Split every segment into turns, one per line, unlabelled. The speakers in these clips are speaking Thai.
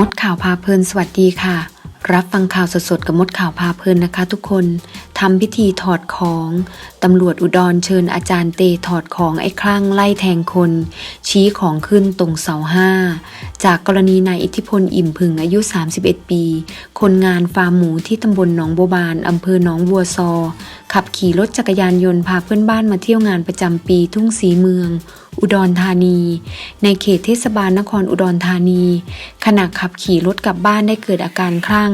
มดข่าวพาเพลินสวัสดีค่ะ รับฟังข่าวสดๆกับมดข่าวพาเพลินนะคะทุกคนทำพิธีถอดของตำรวจอุดรเชิญอาจารย์เตถอดของไอ้คลั่งไล่แทงคน ชี้ของขึ้นตรงเสาห้า จากกรณีนายอิทธิพลอิ่มพึงอายุ 31 ปี คนงานฟาร์มหมูที่ตำบลหนองบัวบานอำเภอหนองบัวซอขับขี่รถจักรยานยนต์พาเพื่อนบ้านมาเที่ยวงานประจำปีทุ่งสีเมือง อุดรธานี ในเขตเทศบาลนครอุดรธานี ขณะขับขี่รถกลับบ้านได้เกิดอาการคลั่ง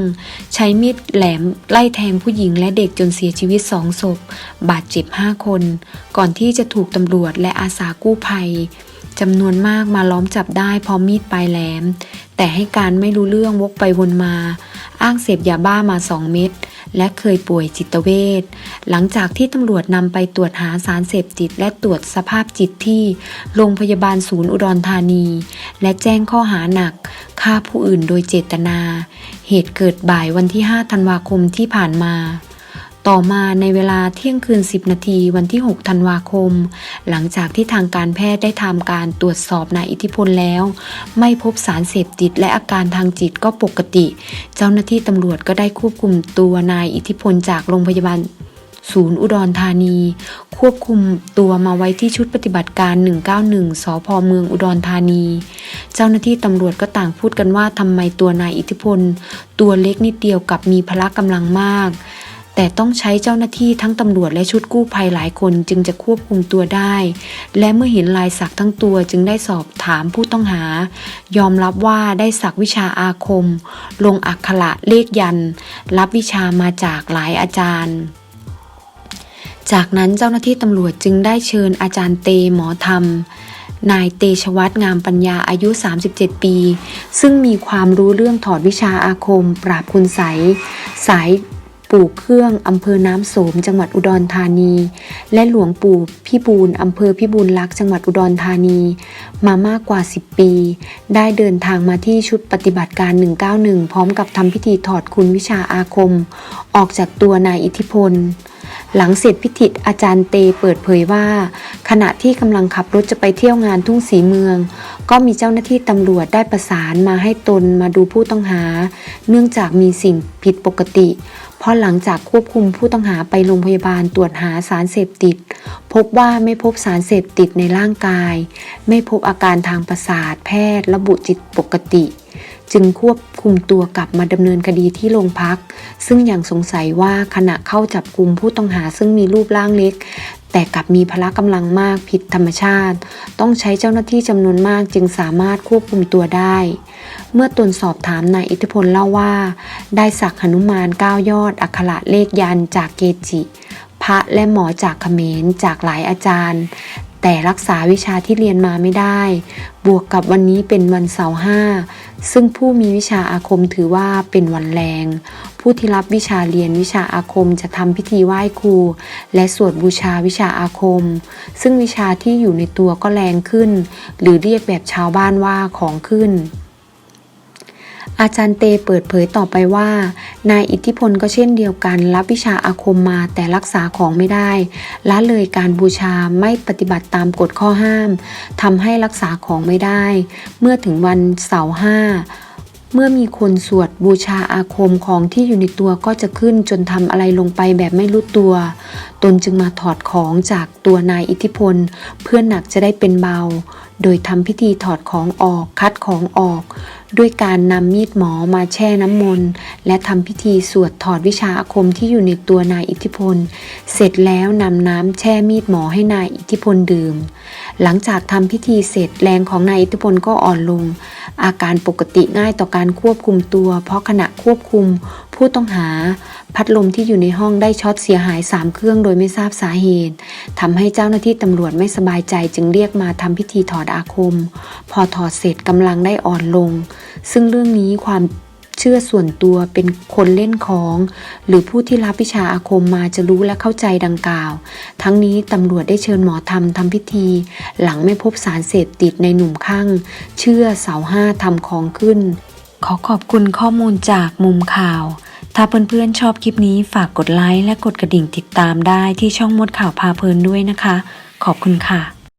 ใช้มีดแหลมไล่แทงผู้หญิงและเด็กจนเสียชีวิตสองศพ บาดเจ็บห้าคน ก่อนที่จะถูกตำรวจและอาสากู้ภัยจำนวนมากมาล้อมจับได้พร้อมมีดปลายแหลม แต่ให้การไม่รู้เรื่องวกไปวนมา อ้างเสพยาบ้ามาสองเม็ด และเคยป่วยจิตเวชหลังจากที่ตำรวจนำไปตรวจหาสารเสพติด และตรวจสภาพจิตที่โรงพยาบาลศูนย์อุดรธานี และแจ้งข้อหาหนักฆ่าผู้อื่นโดยเจตนา เหตุเกิดบ่ายวันที่ 5 ธันวาคมที่ผ่านมา ต่อมาในเวลาเที่ยงคืน 10 นาทีวันที่ 6 ธันวาคม หลังจากที่ทางการแพทย์ได้ทำการตรวจสอบนายอิทธิพลแล้ว ไม่พบสารเสพติดและอาการทางจิตก็ปกติ เจ้าหน้าที่ตำรวจก็ได้ควบคุมตัวนายอิทธิพลจากโรงพยาบาลศูนย์อุดรธานี ควบคุมตัวมาไว้ที่ชุดปฏิบัติการ 191 สพเมืองอุดรธานี เจ้าหน้าที่ตำรวจก็ต่างพูดกันว่าทำไมตัวนายอิทธิพล ตัวเล็กนิดเดียวกับมีพละกำลังมาก แต่ต้องใช้เจ้าหน้าที่ทั้งตำรวจและชุดกู้ภัยหลายคนจึงจะควบคุมตัวได้ และเมื่อเห็นลายสักทั้งตัวจึงได้สอบถามผู้ต้องหา ยอมรับว่าได้สักวิชาอาคม ลงอักขระเลขยัน รับวิชามาจากหลายอาจารย์จากนั้นเจ้าหน้าที่ตำรวจจึงได้เชิญอาจารย์เตหมอธรรม นายเตชวัตงามปัญญาอายุ 37 ปี ซึ่งมีความรู้เรื่องถอดวิชาอาคม ปราบคุณไสยสาย ปลูกเครื่องอำเภอน้ำโสม จังหวัดอุดรธานี และหลวงปู่พี่บูลอำเภอพี่บูลลักษณ์จังหวัดอุดรธานี มามากกว่า 10 ปี ได้เดินทางมาที่ชุดปฏิบัติการ 191 พร้อมกับทำพิธีถอดคุณวิชาอาคม ออกจากตัวนายอิทธิพลหลังเสร็จพิธีอาจารย์เตเปิดเผยว่า ขณะที่กำลังขับรถจะไปเที่ยวงานทุ่งสีเมือง ก็มีเจ้าหน้าที่ตำรวจได้ประสานมาให้ตนมาดูผู้ต้องหา เนื่องจากมีสิ่งผิดปกติ เพราะหลังจากควบคุมผู้ต้องหาไปโรงพยาบาลตรวจหาสารเสพติด พบว่าไม่พบสารเสพติดในร่างกาย ไม่พบอาการทางประสาทแพทย์ระบุจิตปกติ จึงควบคุมตัวกลับมาดำเนินคดีที่โรงพัก ซึ่งอยังสงสัยว่าขณะเข้าจับกลุ่มผู้ต้องหาซึ่งมีรูปร่างเล็ก แต่กลับมีพละกำลังมากผิดธรรมชาติ ต้องใช้เจ้าหน้าที่จำนวนมากจึงสามารถควบคุมตัวได้ เมื่อตนสอบถามนายอิทธิพลเล่าว่า ได้สักหนุมานเก้ายอด อักขระเลขยันจากเกจิ พระและหมอจากเขมรจากหลายอาจารย์ แต่รักษาวิชาที่เรียนมาไม่ได้ บวกกับวันนี้เป็นวันเสาร์ห้า ซึ่งผู้มีวิชาอาคมถือว่าเป็นวันแรง ผู้ที่รับวิชาเรียนวิชาอาคมจะทำพิธีไหว้ครู และสวดบูชาวิชาอาคม ซึ่งวิชาที่อยู่ในตัวก็แรงขึ้น หรือเรียกแบบชาวบ้านว่าของขึ้นอาจารย์เตเปิดเผยต่อไปว่า นายอิทธิพลก็เช่นเดียวกันรับวิชาอาคมมาแต่รักษาของไม่ได้ละเลยการบูชาไม่ปฏิบัติตามกฎข้อห้ามทำให้รักษาของไม่ได้ เมื่อถึงวันเสาร์ห้าเมื่อมีคนสวดบูชาอาคมของที่อยู่ในตัวก็จะขึ้นจนทำอะไรลงไปแบบไม่รู้ตัว ตนจึงมาถอดของจากตัวนายอิทธิพล เพื่อหนักจะได้เป็นเบา โดยทำพิธีถอดของออกคัดของออก ด้วยการนำมีดหมอมาแช่น้ำมนต์และทำพิธีสวดถอดวิชาอาคมที่อยู่ในตัวนายอิทธิพล เสร็จแล้วนำน้ำแช่มีดหมอให้นายอิทธิพลดื่ม หลังจากทำพิธีเสร็จแรงของนายอิทธิพลก็อ่อนลง อาการปกติง่ายต่อการควบคุมตัว เพราะขณะควบคุมผู้ต้องหาพัดลมที่อยู่ในห้องได้ช็อตเสียหาย 3 เครื่องโดยไม่ทราบสาเหตุทำให้เจ้าหน้าที่ตำรวจไม่สบายใจจึงเรียกมาทำพิธีถอดอาคม พอถอดเสร็จกำลังได้อ่อนลง ซึ่งเรื่องนี้ความเชื่อส่วนตัวเป็นคนเล่นของ หรือผู้ที่รับวิชาอาคมมาจะรู้และเข้าใจดังกล่าว ทั้งนี้ตำรวจได้เชิญหมอธรรมทำพิธี หลังไม่พบสารเสพติดในหนุ่มข้างเชื่อเสาห้าทำของขึ้น ขอขอบคุณข้อมูลจากมุมข่าว ถ้าเพื่อนๆชอบคลิปนี้ฝากกดไลค์และกดกระดิ่งติดตามได้ที่ช่องมดข่าวพาเพลินด้วยนะคะ ขอบคุณค่ะ